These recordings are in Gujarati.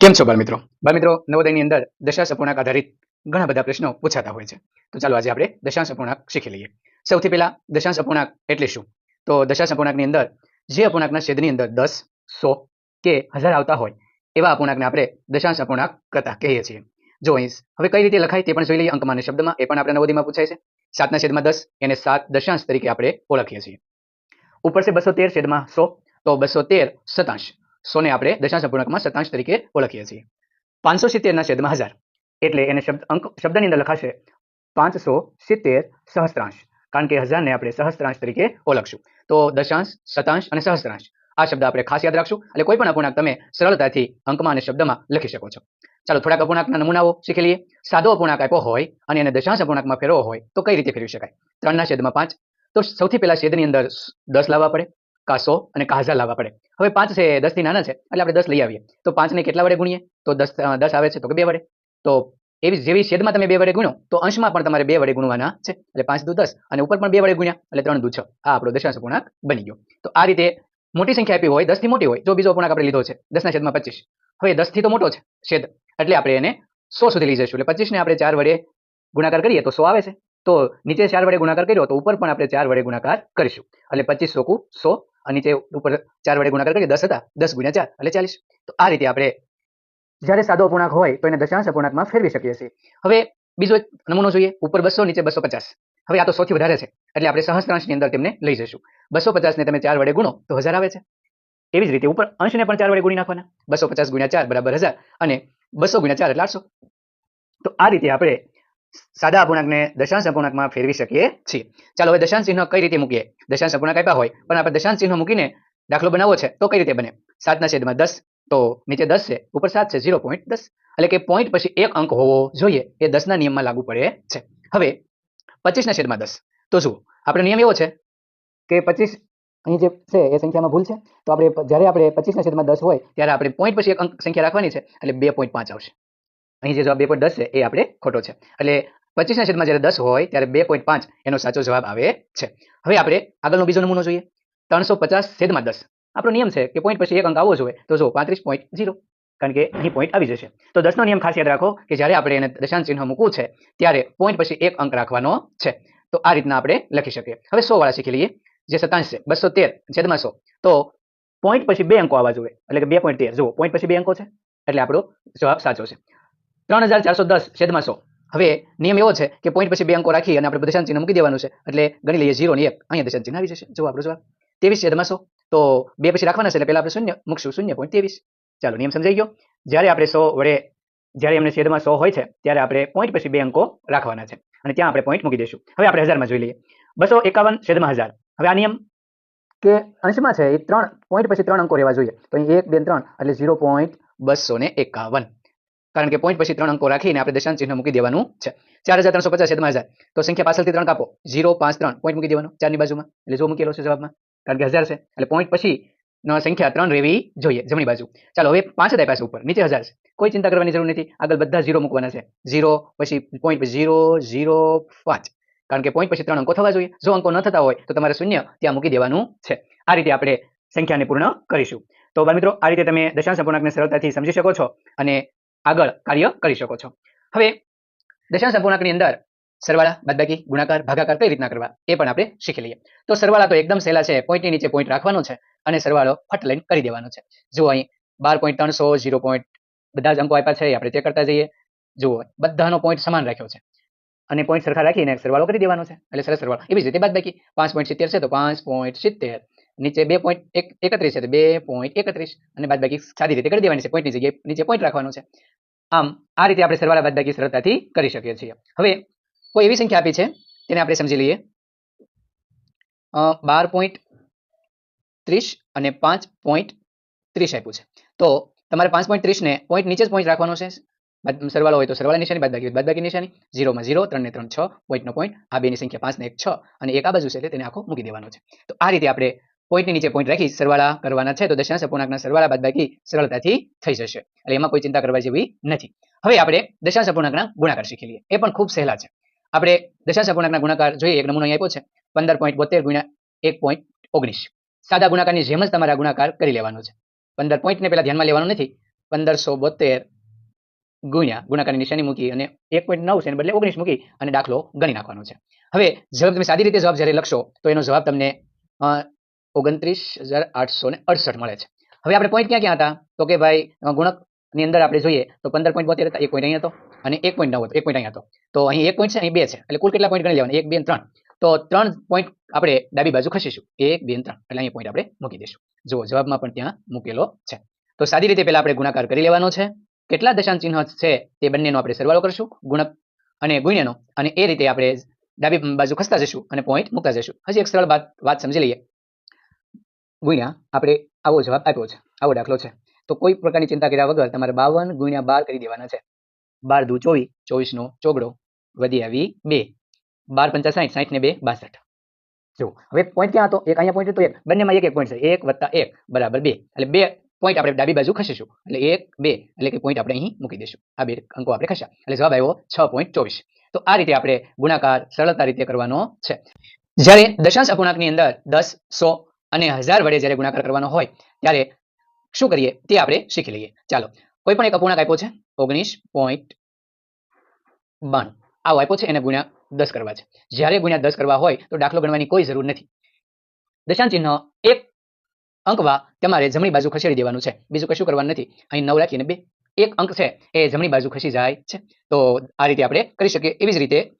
કેમ છો બાળમિત્રો? બાળમિત્રો, નવોદયની અંદર દશાંશ અપૂર્ણાંક આધારિત ઘણા બધા પ્રશ્નો પૂછાતા હોય છે. તો ચાલો આજે આપણે દશાંશ અપૂર્ણાંક શીખી લઈએ. સૌથી પહેલા દશાંશ અપૂર્ણાંક એટલે શું? તો દશાંશ અપૂર્ણાંકની અંદર જે અપૂર્ણાંકના છેદની અંદર દસ, સો કે હજાર આવતા હોય, એવા અપૂર્ણાંકને આપણે દશાંશ અપૂર્ણાંક કરતા કહીએ છીએ. જો અહીં હવે કઈ રીતે લખાય તે પણ જોઈ લઈએ અંકમાન્ય શબ્દમાં, એ પણ આપણે નવોદયમાં પૂછાય છે. સાતના છેદમાં દસ એને સાત દશાંશ તરીકે આપણે ઓળખીએ છીએ. ઉપર છે બસો તેર છેદમાં સો, તો બસો તેર સતાંશ સોને આપણે દશાંશ અપૂર્ણાંકમાં સતાંશ તરીકે ઓળખીએ છીએ. પાંચસો સિત્તેરના છેદમાં હજાર. એટલે એને શબ્દ, અંક, શબ્દની અંદર લખાશે પાંચસો સિત્તેર સહસ્ત્રાંશ. કારણ કે હજારને આપણે સહસ્ત્રાંશ તરીકે ઓળખશું. તો દશાંશ સતાંશ અને સહસ્ત્રાંશ. આ શબ્દ આપણે ખાસ યાદ રાખશું. એટલે કોઈ પણ અપૂર્ણાંક તમે સરળતાથી અંકમાં અને શબ્દમાં લખી શકો છો. ચાલો થોડાક અપૂર્ણાંકના નમૂનાઓ શીખી લઈએ સાદો અપૂર્ણાંક આપ્યો હોય અને એને દશાંશ અપૂર્ણાંકમાં ફેરવો હોય તો કઈ રીતે ફેરવી શકાય? ત્રણના છેદમાં પાંચ. તો સૌથી પહેલા છેદની અંદર દસ લાવવા પડે. કા સો અને કાઝા લાવવા પડે. હવે પાંચ છે, દસથી નાના છે, એટલે આપણે દસ લઈ આવીએ. તો પાંચને કેટલા વડે ગુણીએ? તો દસ દસ આવે છે, તો કે બે વડે. તો એવી જેવી છેદમાં તમે બે વડે ગુણો, તો અંશમાં પણ તમારે બે વડે ગુણવાના છે. એટલે પાંચ દુ દસ, અને ઉપર પણ બે વડે ગુણ્યા, એટલે ત્રણ દુ છ. આ આપણો દશાંશ પૂર્ણાંક બની ગયો. તો આ રીતે મોટી સંખ્યા આપી હોય, દસથી મોટી હોય, જો બીજો પૂર્ણાંક આપણે લીધો છે, દસના છેદમાં પચીસ. હવે દસથી તો મોટો છે, છેદ. એટલે આપણે એને સો સુધી લઈ જઈશું. એટલે પચીસને આપણે ચાર વડે ગુણાકાર કરીએ, તો સો આવે છે. તો નીચે ચાર વડે ગુણાકાર કર્યો, તો ઉપર પણ આપણે ચાર વડે ગુણાકાર કરીશું. એટલે પચીસ સોકું સો અને નીચે ઉપર ચાર વડે ગુણાકાર કરીએ, દસ હતા, દસ ગુણ્યા ચાર, એટલે ચાલીસ. તો આ રીતે આપણે જ્યારે સાદો અપૂર્ણાંક હોય, તો એને દશાંશ અપૂર્ણાંકમાં ફેરવી શકીએ છીએ. હવે બીજો એક નમૂનો જોઈએ, ઉપર બસો, નીચે બસો પચાસ. હવે આ તો સૌથી વધારે છે, એટલે આપણે સહસ્ત્રાંશની અંદર તેમને લઈ જઈશું. બસો પચાસને તમે ચાર વડે ગુણો, તો હજાર આવે છે. એવી જ રીતે ઉપર અંશને પણ ચાર વડે ગુણી નાખવાના. બસો પચાસ ગુણ્યા ચાર બરાબર હજાર, અને બસો ગુણ્યા ચાર એટલે આઠસો. તો આ રીતે આપણે સાદા અપૂર્ણાંકને દશાંશ અપૂર્ણાંકમાં ફેરવી શકીએ છીએ. ચાલો હવે દશાંશ ચિહ્ન કઈ રીતે મૂકીએ? દશાંશ અપૂર્ણાંક આપ્યા હોય, પણ આપણે દશાંશ ચિહ્ન મૂકીને દાખલો બનાવવો છે, તો કઈ રીતે બને? સાતના છેદમાં દસ, તો નીચે દસ છે, ઉપર સાત છે, ઝીરો પોઈન્ટ દસ. એટલે કે પોઈન્ટ પછી એક અંક હોવો જોઈએ, એ દસના નિયમમાં લાગુ પડે છે. હવે પચીસના છેદમાં દસ, તો જુઓ, આપણે નિયમ એવો છે કે પચીસ અહીં જે છે, એ સંખ્યામાં ભૂલ છે. તો આપણે જ્યારે આપણે પચીસના છેદમાં દસ હોય, ત્યારે આપણે પોઈન્ટ પછી એક અંક સંખ્યા રાખવાની છે, એટલે બે પોઈન્ટ પાંચ આવશે. અહીં જે જવાબ બે પોઈન્ટ દસ છે, એ આપણે ખોટો છે. એટલે પચીસના છેદમાં જ્યારે દસ હોય, ત્યારે બે પોઈન્ટ પાંચ એનો સાચો જવાબ આવે છે. હવે આપણે આગળનો બીજો નમૂનો જોઈએ. ત્રણસો પચાસ છેદમાં દસ. આપણો નિયમ છે કે પોઈન્ટ પછી એક અંક આવવો જોઈએ, તો જો પાંત્રીસ પોઈન્ટ જીરો કારણ કે અહીં પોઈન્ટ આવી જશે. તો દસનો નિયમ ખાસ યાદ રાખો કે જ્યારે આપણે એને દશાંશ ચિહ્ન મૂકવું છે, ત્યારે પોઈન્ટ પછી એક અંક રાખવાનો છે. તો આ રીતના આપણે લખી શકીએ. હવે સો વાળા શીખી લઈએ. જે સતાંશ છે, બસો તેર છેદમાં સો. તો પોઈન્ટ પછી બે અંકો આવવા જોઈએ. એટલે કે બે પોઈન્ટ તેર. જુઓ, પોઈન્ટ પછી બે અંકો છે. એટલે આપણો જવાબ સાચો છે. ત્રણ હજાર ચારસો દસ છેદમાં સો. હવે નિયમ એવો છે કે પોઈન્ટ પછી બે અંકો રાખી અને આપણે દશાંશ ચિહ્ન મૂકી દેવાનું છે. એટલે ગણી લઈએ ઝીરો ને એક. અહીંયા દશાંશ ચિહ્ન આવી જશે. જો આપણો જવાબ. ત્રેવીસ છેદમાં સો. તો બે પછી રાખવાના છે એટલે પહેલા આપણે શૂન્ય મૂકશું. શૂન્ય પોઈન્ટ ત્રેવીસ. ચાલો, નિયમ સમજાઈ ગયો. જ્યારે આપણે સો વડે, જ્યારે એમને છેદમાં સો હોય છે, ત્યારે આપણે પોઈન્ટ પછી બે અંકો રાખવાના છે. અને ત્યાં આપણે પોઈન્ટ મૂકી દઈશું. હવે આપણે હજારમાં જોઈ લઈએ. બસો એકાવન છેદમાં હજાર. હવે આ નિયમ કે અંશમાં છે એ ત્રણ પોઈન્ટ પછી ત્રણ અંકો રહેવા જોઈએ. તો અહીં એક, બે, ત્રણ. એટલે ઝીરો પોઈન્ટ બસો ને એકાવન. કારણ કે પોઈન્ટ પછી ત્રણ અંકો રાખીને આપણે દશાંશ ચિહ્ન મૂકી દેવાનું છે. ચાર હજાર ત્રણસો પચાસ છેદમાં હજાર તો સંખ્યા પાછળથી ત્રણ કાપો. ઝીરો, પાંચ, ત્રણ. પોઈન્ટ મૂકી દેવાનો. ચારની બાજુમાં. એટલે જો મૂકેલો છે જવાબમાં? કારણ કે હજાર છે. એટલે પોઈન્ટ પછી સંખ્યા ત્રણ રહેવી જોઈએ, જમણી બાજુ. ચાલો, હવે પાંચ જ આપ્યા ઉપર. નીચે હજાર છે. કોઈ ચિંતા કરવાની જરૂર નથી. આગળ બધા ઝીરો મૂકવાના છે. ઝીરો પછી પોઈન્ટ ઝીરો ઝીરો, પાંચ. કારણ કે પોઈન્ટ પછી ત્રણ અંકો થવા જોઈએ. જો અંકો ન થતા હોય, તો તમારે શૂન્ય ત્યાં મૂકી દેવાનું છે. આ રીતે આપણે સંખ્યાને પૂર્ણ કરીશું. તો મિત્રો, આ રીતે તમે દશાંશ અપૂર્ણાંકને સરળતાથી સમજી શકો છો અને આગળ કાર્ય કરી શકો છો. હવે દશાંશ અપૂર્ણાંકની અંદર સરવાળા, બાદબાકી, ગુણાકાર, ભાગાકાર કઈ રીતના કરવા એ પણ આપણે શીખી લઈએ. તો સરવાળા તો એકદમ સહેલા છે, પોઈન્ટની નીચે પોઈન્ટ રાખવાનો છે અને સરવાળો ફટ લઈને કરી દેવાનો છે. જુઓ અહીં બાર પોઈન્ટ ત્રણસો, ઝીરો પોઈન્ટ બધા જ અંકો આપ્યા છે આપણે ચેક કરતા જઈએ. જુઓ બધાનો પોઈન્ટ સમાન રાખ્યો છે. અને પોઈન્ટ સરખા રાખીને સરવાળો કરી દેવાનો છે. એટલે સરસ સરવાળો. એવી રીતે બાદબાકી, પાંચ પોઈન્ટ સિત્તેર છે તો પાંચ પોઈન્ટ સિત્તેર. નીચે બે પોઈન્ટ એક, એકત્રીસ છે બે પોઈન્ટ એકત્રીસ અને બાદબાકી સારી રીતે કરી દેવાની છે. પોઈન્ટની જગ્યાએ નીચે પોઈન્ટ રાખવાનું છે. આમ, આ રીતે આપણે સરવાળા બાદબાકી સરળતાથી કરી શકીએ છીએ. હવે, કોઈ એવી સંખ્યા આપી છે? તેને આપણે સમજી લઈએ. બાર પોઈન્ટ ત્રીસ અને પાંચ પોઈન્ટ ત્રીસ આપ્યું છે. તો, તમારે પાંચ પોઈન્ટ ત્રીસને પોઈન્ટ નીચે જ પોઈન્ટ રાખવાનો છે. સરવાળો હોય તો સરવાળા નિશાની બાકી બાદ બાદબાકી નિશાની ઝીરોમાં ઝીરો, ત્રણને ત્રણ છ પોઈન્ટનો પોઈન્ટ આ બેની સંખ્યા પાંચને એક છ અને એક આ બાજુ છે, એટલે તેને આખો મૂકી દેવાનો છે. તો આ રીતે આપણે પોઈન્ટની નીચે પોઈન્ટ રાખી સરવાળા કરવાના છે, તો દશાંશ અપૂર્ણાંકના સરવાળા બાદબાકી સરળતાથી થઈ જશે. એટલે એમાં કોઈ ચિંતા કરવા જેવી નથી. હવે આપણે દશાંશ અપૂર્ણાંકના ગુણાકાર શીખી લઈએ. એ પણ ખૂબ સહેલા છે. આપણે દશાંશ અપૂર્ણાંકના ગુણાકાર જોઈએ, એક નમૂનો આપ્યો છે, પંદર પોઈન્ટ બોતેર ગુણ્યા એક પોઈન્ટ ઓગણીસ. સાદા ગુણાકારની જેમ જ તમારા ગુણાકાર કરી લેવાનો છે. પંદર પોઈન્ટને પહેલાં ધ્યાનમાં લેવાનું નથી. પંદરસો બોતેર ગુણ્યા ગુણાકારની નિશાની મૂકી અને એક પોઈન્ટ નવ છે બદલે ઓગણીસ મૂકી અને દાખલો ગણી નાખવાનો છે. હવે જવાબ તમે સાદી રીતે જવાબ જ્યારે લખશો, તો એનો જવાબ તમને ઓગણત્રીસ હજાર આઠસો ને અડસઠ મળે છે. હવે આપણે પોઈન્ટ ક્યાં ક્યાં હતા? તો કે ભાઈ ગુણકની અંદર આપણે જોઈએ તો પંદર પોઈન્ટ બોતેર હતા, એક પોઈન્ટ અહીં હતો અને એક પોઈન્ટ નવ હતો, એક પોઈન્ટ અહીં હતો. તો અહીં એક પોઈન્ટ છે અહીં બે છે, એટલે કુલ કેટલા પોઈન્ટ ગણી લેવાના? એક, બે ત્રણ. તો ત્રણ પોઈન્ટ આપણે ડાબી બાજુ ખસીશું એક, બે ત્રણ. એટલે અહીં પોઈન્ટ આપણે મૂકી દઈશું. જુઓ, જવાબમાં પણ ત્યાં મૂકેલો છે. તો સાદી રીતે પહેલા આપણે ગુણાકાર કરી લેવાનો છે. કેટલા દશાંશ ચિહ્ન છે તે બંનેનો આપણે સરવાળો કરશું. ગુણક અને ગુણ્યનો. અને એ રીતે આપણે ડાબી બાજુ ખસતા જઈશું અને પોઈન્ટ મૂકતા જઈશું. હજી એક સરળ વાત વાત સમજી લઈએ. ગુણ્યા આપણે આવો જવાબ આપ્યો છે, આવો દાખલો છે. તો કોઈ પ્રકારની ચિંતા કર્યા વગર તમારે બાવન ગુણ્યા બાર કરી દેવાના છે. બાર દુ ચોવીસ ચોવીસનો ચોગડો વધી આવી બે. બાર પંચા સાઠ સાઠ ને બે, બાસઠ. જો હવે પોઈન્ટ ક્યાં હતો? એક અહીંયા પોઈન્ટ હતો, એક. બંનેમાં એક એક પોઈન્ટ છે. એક વત્તા એક, બરાબર બે. એટલે બે પોઈન્ટ આપણે ડાબી બાજુ ખસીશું. એટલે એક, બે. એટલે કે પોઈન્ટ આપણે અહીં મૂકી દઈશું. આ બે અંકો આપણે ખસ્યા. એટલે જવાબ આવ્યો છ પોઈન્ટ ચોવીસ. તો આ રીતે આપણે ગુણાકાર સરળતા રીતે કરવાનો છે. જ્યારે દશાંશ અપૂર્ણાંકની અંદર દસ, સો અને હજાર વડે જ્યારે ગુણાકાર કરવાનો હોય, ત્યારે શું કરીએ? તે આપણે શીખી લઈએ. ચાલો, કોઈ પણ એક અપૂર્ણાંક આપ્યો છે? ઓગણીસ પોઈન્ટ બાણું. આવો આપ્યો છે એને ગુણ્યા દસ કરવા છે. જ્યારે ગુણ્યા દસ કરવા હોય, તો દાખલો ગણવાની કોઈ જરૂર નથી. દશાંશ ચિહ્ન, એક અંકવા તમારે જમણી બાજુ ખસેડી દેવાનું છે. બીજું કશું કરવાનું નથી. અહીં નવ રાખીને બે. એક અંક છે, એ જમણી બાજુ ખસી જાય છે. તો આ રીતે આપણે કરી શકીએ. એવી જ રીતે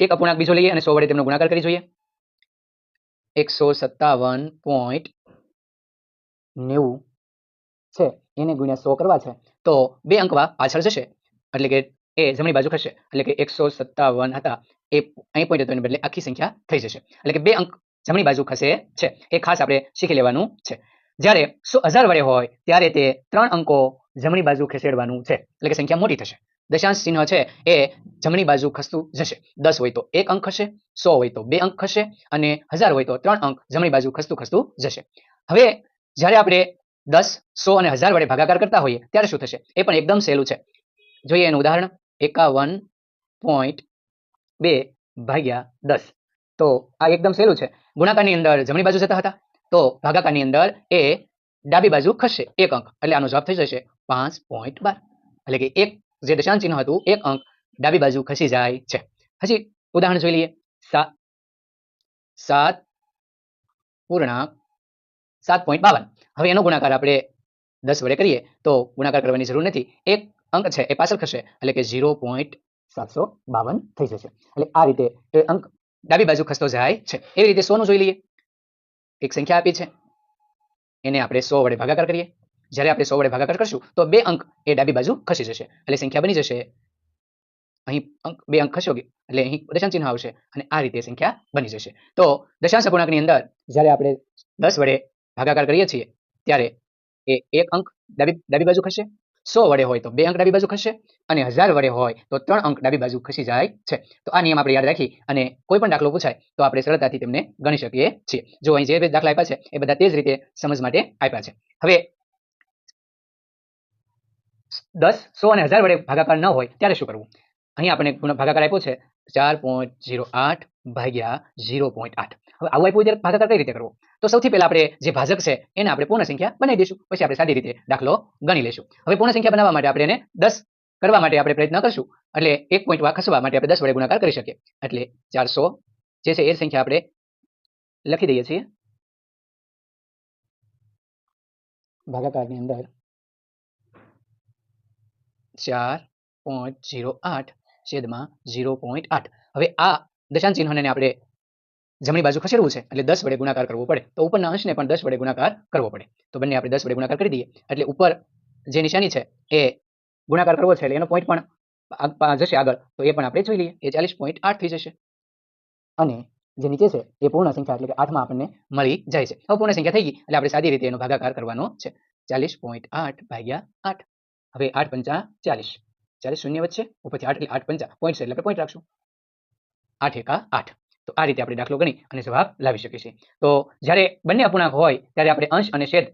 એક અપૂર્ણાંક બીજો લઈએ અને સો વડે તેમનો ગુણાકાર કરી જોઈએ. એકસો સત્તાવન પોઈન્ટ નેવું છે. એને ગુણ્યા સો કરવા છે. તો બે અંકવા પાછળ જશે. એટલે કે એ જમણી બાજુ ખસશે એટલે કે એકસો સત્તાવન હતા. એ અહીં પોઈન્ટ હતો એને બદલે આખી સંખ્યા થઈ જશે. એટલે કે બે અંક જમણી બાજુ ખસે છે. એ ખાસ આપણે શીખી લેવાનું છે. જ્યારે સો હજાર વડે હોય, ત્યારે તે ત્રણ અંકો જમણી બાજુ ખસેડવાનું છે. એટલે કે સંખ્યા મોટી થશે. દશાંશ ચિહ્ન છે એ જમણી બાજુ ખસતું જશે. દસ હોય તો એક અંક ખસે, સો હોય તો બે અંક ખસે અને હજાર હોય તો ત્રણ અંક જમણી બાજુ ખસતું ખસતું જશે. હવે જ્યારે આપણે દસ, સો અને હજાર વડે ભાગાકાર કરતા હોઈએ ત્યારે શું થશે? એ પણ એકદમ સહેલું છે. જોઈએ એનું ઉદાહરણ. એકાવન પોઈન્ટ બે ભાગ્યા દસ. તો આ એકદમ સહેલું છે. ગુણાકારની અંદર જમણી બાજુ જતા હતા. તો ભાગાકારની અંદર એ ડાબી બાજુ ખસશે એક અંક. એટલે આનો જવાબ થઈ જશે પાંચ પોઈન્ટ બાર. એટલે કે એક જે દશાંશ ચિહ્ન હતું, એક અંક ડાબી બાજુ ખસી જાય છે. હજી ઉદાહરણ જોઈ લઈએ. સાત સાત પૂર્ણાંક સાત પોઈન્ટ બાવન. હવે એનો ગુણાકાર આપણે દસ વડે કરીએ તો ગુણાકાર કરવાની જરૂર નથી. એક અંક છે એ પાછળ ખસે, એટલે કે ઝીરો પોઈન્ટ સાતસો બાવન થઈ જશે. એટલે આ રીતે એ અંક ડાબી બાજુ ખસતો જાય છે. એવી રીતે સોનું જોઈ લઈએ. એક સંખ્યા આપી છે. એને આપણે સો વડે ભાગાકાર કરીએ. જ્યારે આપણે સો વડે ભાગાકાર કરશું, તો બે અંક એ ડાબી બાજુ ખસી જશે, એટલે સંખ્યા બની જશે. અહીં અંક, બે અંક ખસ્યો એટલે અહીં દશાંશ ચિહ્ન આવશે, અને આ રીતે સંખ્યા બની જશે. તો દશાંશ અપૂર્ણાંકની અંદર, જ્યારે આપણે દસ વડે ભાગાકાર કરીએ છીએ, ત્યારે એ એક અંક ડાબી ડાબી બાજુ ખસે, સો વડે હોય તો બે અંક ડાબી બાજુ ખસે, અને હજાર વડે હોય તો ત્રણ અંક ડાબી બાજુ ખસી જાય છે. તો આ નિયમ આપણે યાદ રાખી, અને કોઈ પણ દાખલો પૂછાય, તો આપણે સરળતાથી તેમને ગણી શકીએ છીએ. જો અહીં જે દાખલા આપ્યા છે, એ બધા તે જ રીતે સમજ માટે આપ્યા છે. હવે દસ, સો અને હજાર વડે ભાગાકાર ન હોય ત્યારે શું કરવું? અહીં આપણે ગુણ- ભાગાકાર આપ્યો છે. ચાર પોઈન્ટ ઝીરો આઠ ભાગ્યા ઝીરો પોઈન્ટ આઠ. હવે આવું આપ્યું ત્યારે ભાગાકાર કઈ રીતે કરવો? તો સૌથી પહેલા આપણે જે ભાજક છે એને આપણે પૂર્ણ સંખ્યા બનાવી દઈશું. પછી આપણે સાદી રીતે દાખલો ગણી લઈશું. હવે પૂર્ણ સંખ્યા બનાવવા માટે આપણે એને દસ કરવા માટે આપણે પ્રયત્ન કરશું. એટલે એક પોઈન્ટ ખસવા માટે આપણે દસ વડે ગુણાકાર કરી શકીએ. એટલે ચારસો, જે છે એ સંખ્યા આપણે લખી દઈએ છીએ. ભાગાકારની અંદર ચાર પોઈન્ટ ઝીરો, આઠ, છેદમાં ઝીરો પોઈન્ટ આઠ. હવે આ દશાંશ ચિહ્નને આપણે જમણી બાજુ ખસેડવું છે, એટલે દસ વડે ગુણાકાર કરવો પડે. તો ઉપરના અંશને પણ દસ વડે ગુણાકાર કરવો પડે. તો બંને આપણે દસ વડે ગુણાકાર કરી દઈએ. એટલે ઉપર જે નિશાની છે, એ ગુણાકાર કરવો છે, એટલે એનો પોઈન્ટ પણ જશે આગળ. તો એ પણ આપણે જોઈ લઈએ. એ ચાલીસ પોઈન્ટ આઠ થઈ જશે. અને જે નીચે છે, એ પૂર્ણ સંખ્યા, એટલે કે આઠમાં આપણને મળી જાય છે. હવે પૂર્ણ સંખ્યા થઈ ગઈ, એટલે આપણે સાદી રીતે એનો ભાગાકાર કરવાનો છે. ચાલીસ પોઈન્ટ આઠ ભાગ્યા આઠ. હવે આઠ પંચા ચાલીસ. ચાલીસ શૂન્ય વચ્ચે ઉપરથી આઠ એટલે આઠ પંચા પોઈન્ટ છે, એટલે આપણે પોઈન્ટ રાખશું. આઠ એકા આઠ. તો આ રીતે આપણે દાખલો ગણી અને જવાબ લાવી શકીએ તો જ્યારે બંને અપૂર્ણાંક હોય, ત્યારે આપણે અંશ અને છેદ,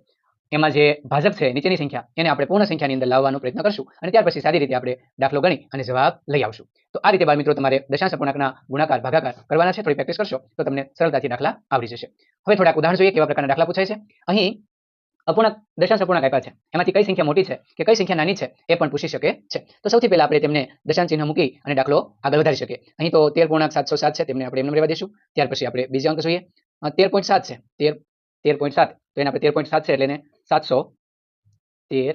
એમાં જે ભાજક છે, નીચેની સંખ્યા, એને આપણે પૂર્ણ સંખ્યાની અંદર લાવવાનો પ્રયત્ન કરશું અને ત્યાર પછી સારી રીતે આપણે દાખલો ગણી અને જવાબ લઈ આવશું. તો આ રીતે બાળ મિત્રો તમારે દશાંશ અપૂર્ણાંકના ગુણાકાર, ભાગાકાર કરવાના છે, થોડી પ્રેક્ટિસ કરશો, તો તમને સરળતાથી દાખલા આવડી જશે. હવે થોડાક ઉદાહરણ જોઈએ, કેવા પ્રકારના દાખલા પૂછાય છે. અહીં અપૂર્ણાંક દશાંશ અપૂર્ણાંક આપ્યા છે. એમાંથી કઈ સંખ્યા મોટી છે કે કઈ સંખ્યા નાની છે એ પણ પૂછી શકે છે. તો સૌથી પહેલા આપણે તેમને દશાંશ ચિહ્ન મૂકી અને દાખલો આગળ વધારી શકીએ. અહીં તો તેર પૂર્ણાંક સાતસો સાત છે, તેમને આપણે એમને રહેવા દઈશું. ત્યાર પછી આપણે બીજા અંક જોઈએ. તેર પોઈન્ટ સાત છે. તેર તેર પોઈન્ટ સાત. તો એને આપણે તેર પોઈન્ટ સાત છે એટલે એને સાતસો તેર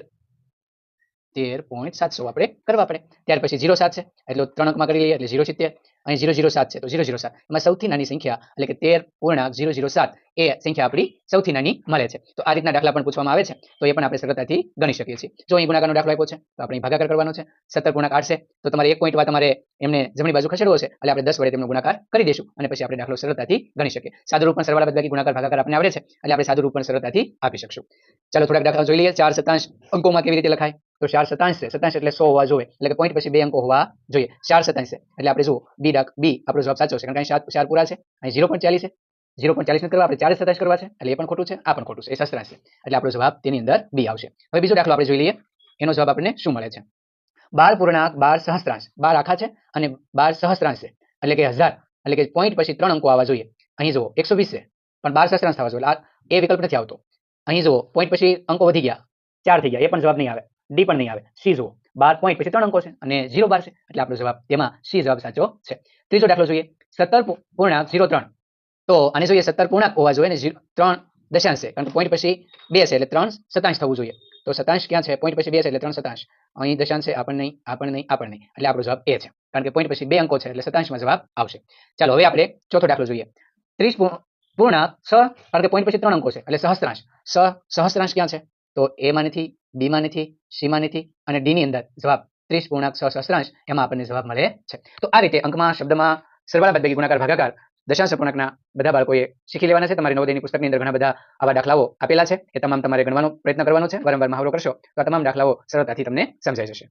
તેર પોઈન્ટ સાતસો આપણે કરવા પડે. ત્યાર પછી જીરો સાત છે, એટલે ત્રણ અંકમાં કરી લઈએ, એટલે જીરો સિત્તેર. અહીં જીરો જીરો સાત છે, તો જીરો જીરો સાત. એમાં સૌથી નાની સંખ્યા, એટલે કે તેર પૂર્ણાંક જીરો જીરો સાત એ સંખ્યા આપણી સૌથી નાની મળે છે. તો આ રીતના દાખલા પણ પૂછવામાં આવે છે, તો એ પણ આપણે સરળતાથી ગણી શકીએ છીએ. જો અહીં ગુણાકારનો દાખલો આપ્યો છે, તો આપણે ભાગાકાર કરવાનો છે, સત્તર પૂર્ણાંક આઠ છે, તો તમારે એક પોઈન્ટ તમારે એમને જમણી બાજુ ખસેડવો છે, એટલે આપણે દસ વડે તેમનો ગુણાકાર કરી દઈશું. અને પછી આપણે દાખલો સરળતાથી ગણી શકીએ. સાદુ રૂપ પણ સરવાળા બદલાકી ગુણાકાર ભાગાકાર આપણને આવડે છે, એટલે આપણે સાદું રૂપ પણ સરળતાથી આપી શકશું. ચાલો થોડાક દાખલા જોઈ લઈએ. ચાર સતાંશ અંકોમાં કેવી રીતે લખાય? તો ચાર સતાંશ છે. સતાંશ એટલે સો હોવા જોઈએ. એટલે કે પોઈન્ટ પછી બે અંકો હોવા જોઈએ. ચાર સતાંશ છે. એટલે આપણે જુઓ બી ડાક બી આપણો જવાબ સાચો છે. કારણ કે અહીં સાત ચાર પૂરા છે. અહીં ઝીરો પોઈન્ટ ચાલીસ છે. ઝીરો પોઈન્ટ ચાલીસ કરવા, આપણે ચાર સતાંશ કરવા છે. એટલે એ પણ ખોટું છે. આ પણ ખોટું છે. એ સસ્ત્રાંશ છે. એટલે આપણો જવાબ તેની અંદર બી આવશે. હવે બીજો દાખલો આપણે જોઈ લઈએ. એનો જવાબ આપણને શું મળે છે? બાર પૂર્ણાંક, બાર સહસ્ત્રાંશ. બાર આખા છે અને બાર સહસ્ત્રાંશ છે. એટલે કે હજાર. એટલે કે પોઈન્ટ પછી ત્રણ અંકો આવવા જોઈએ. અહીં જુઓ, એકસો વીસ છે. પણ બાર સહસ્ત્રાંશ થવા જોઈએ. આ, એ વિકલ્પ નથી આવતો. અહીં જુઓ પોઈન્ટ પછી અંકો વધી ગયા. ચાર થઈ ગયા. એ પણ જવાબ નહીં આવે. ડી પણ નહીં આવે. સી જુઓ. બાર પોઈન્ટ પછી ત્રણ અંકો છે અને ઝીરો બાર છે. એટલે આપણો જવાબ તેમાં સી જવાબ સાચો છે. ત્રીજો દાખલો જોઈએ. સત્તર પૂર્ણાંક ઝીરો ત્રણ. તો આને જોઈએ સત્તર પૂર્ણાંક હોવા જોઈએ ને ત્રણ દશાંશ છે. કારણ કે પોઈન્ટ પછી બે છે એટલે ત્રણ સતાંશ થવું જોઈએ. તો સતાંશ ક્યાં છે? પોઈન્ટ પછી બે છે એટલે ત્રણ સતાંશ અહીં દશાંશ છે, આપણને નહીં આપણને નહીં આપણને નહીં. એટલે આપણો જવાબ એ છે. કારણ કે પોઈન્ટ પછી બે અંકો છે એટલે સતાંશમાં જવાબ આવશે. ચાલો, હવે આપણે ચોથો દાખલો જોઈએ. ત્રીસ પૂર્ણાંક છ કારણ કે પોઈન્ટ પછી ત્રણ અંકો છે એટલે સહસ્ત્રાંશ. સહસ્ત્રાંશ ક્યાં છે? તો એ માં નથી બી નથી સી માં નથી અને ડી ની અંદર જવાબ ત્રીસ પૂર્ણાંક છ એમાં આપણને જવાબ મળે છે. તો આ રીતે અંકમાં, શબ્દમાં, સરવાળા બદલી ગુણાકાર, ભાગાકાર, દશાંશ અપૂર્ણાંકના બધા બાળકોએ શીખી લેવાના છે. તમારી નવોદયની પુસ્તકની અંદર ઘણા બધા આવા દાખલાઓ આપેલા છે. એ તમામ તમારે ગણવાનો પ્રયત્ન કરવાનો છે. વારંવાર મહાવરો કરશો તો આ તમામ દાખલાઓ સરળતાથી તમને સમજાઈ જશે.